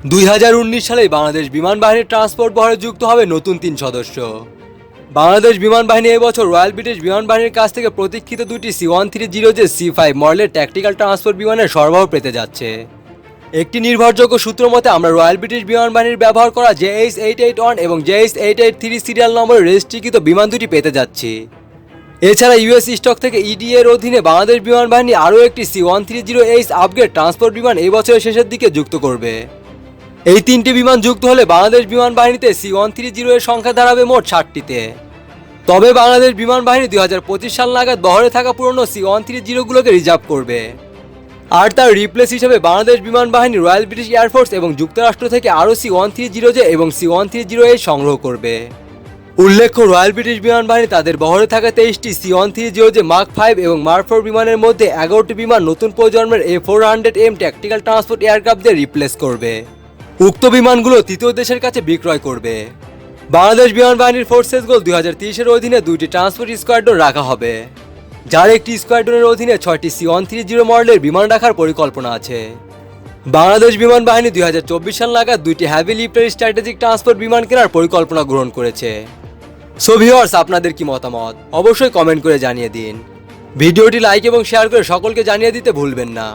দুই সালে বাংলাদেশ বিমান বাহিনীর ট্রান্সপোর্ট বহরে যুক্ত হবে নতুন তিন সদস্য। বাংলাদেশ বিমান বাহিনী এবছর রয়্যাল ব্রিটিশ বিমান বাহিনীর কাছ থেকে প্রতীক্ষিত দুটি C one three zero J C five মডেলের ট্যাকটিক্যাল ট্রান্সপোর্ট বিমানের সরবরাহ পেতে যাচ্ছে। একটি নির্ভরযোগ্য সূত্র মতে, আমরা রয়্যাল ব্রিটিশ বিমান বাহিনীর ব্যবহার করা জেএইচ এইট এইট ওয়ান এবং JH eight eight three serial নম্বরের রেজিস্ট্রিকৃত বিমান দুটি পেতে যাচ্ছি। এছাড়া ইউএস স্টক থেকে ইডি এর অধীনে বাংলাদেশ বিমান বাহিনী আরও একটি C one three zero H upgrade transport বিমান এই বছরের শেষের দিকে যুক্ত করবে। এই তিনটি বিমান যুক্ত হলে বাংলাদেশ বিমান বাহিনীতে সি ওয়ান থ্রি জিরো এর সংখ্যা দাঁড়াবে মোট ষাটটিতে। তবে বাংলাদেশ বিমান বাহিনী দুই হাজার পঁচিশ সাল নাগাদ বহরে থাকা পুরনো সি ওয়ান থ্রি জিরোগুলোকে রিজার্ভ করবে। আর তার রিপ্লেস হিসেবে বাংলাদেশ বিমান বাহিনী রয়্যাল ব্রিটিশ এয়ারফোর্স এবং যুক্তরাষ্ট্র থেকে আরও C one three zero J এবং C one three zero H সংগ্রহ করবে। উল্লেখ্য, রয়্যাল ব্রিটিশ বিমান বাহিনী তাদের বহরে থাকা তেইশটি C one three zero J mark five এবং মার্ক ফোর বিমানের মধ্যে এগারোটি বিমান নতুন প্রজন্মের A four hundred M tactical transport aircraft দিয়ে রিপ্লেস করবে। উক্ত বিমানগুলো তৃতীয় দেশের কাছে বিক্রয় করবে। বাংলাদেশ বিমান বাহিনীর ফোর্সেস গোল দুই হাজার তেইশের অধীনে দুইটি ট্রান্সপোর্ট স্কোয়াড্রন রাখা হবে, যার একটি স্কোয়াড্রনের অধীনে ছয়টি সি ওয়ান থ্রি জিরো মডেলের বিমান রাখার পরিকল্পনা আছে। বাংলাদেশ বিমান বাহিনী দুই হাজার চব্বিশ সাল নাগাদ দুইটি হ্যাভি লিফটের স্ট্র্যাটেজিক ট্রান্সপোর্ট বিমান কেনার পরিকল্পনা গ্রহণ করেছে। সো ভিওয়ার্স আপনাদের কি মতামত? অবশ্যই কমেন্ট করে জানিয়ে দিন। ভিডিওটি লাইক এবং শেয়ার করে সকলকে জানিয়ে দিতে ভুলবেন না।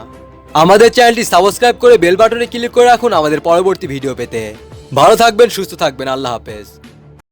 আমাদের চ্যানেলটি সাবস্ক্রাইব করে বেল বাটনে ক্লিক করে রাখুন আমাদের পরবর্তী ভিডিও পেতে। ভালো থাকবেন, সুস্থ থাকবেন, আল্লাহ হাফেজ।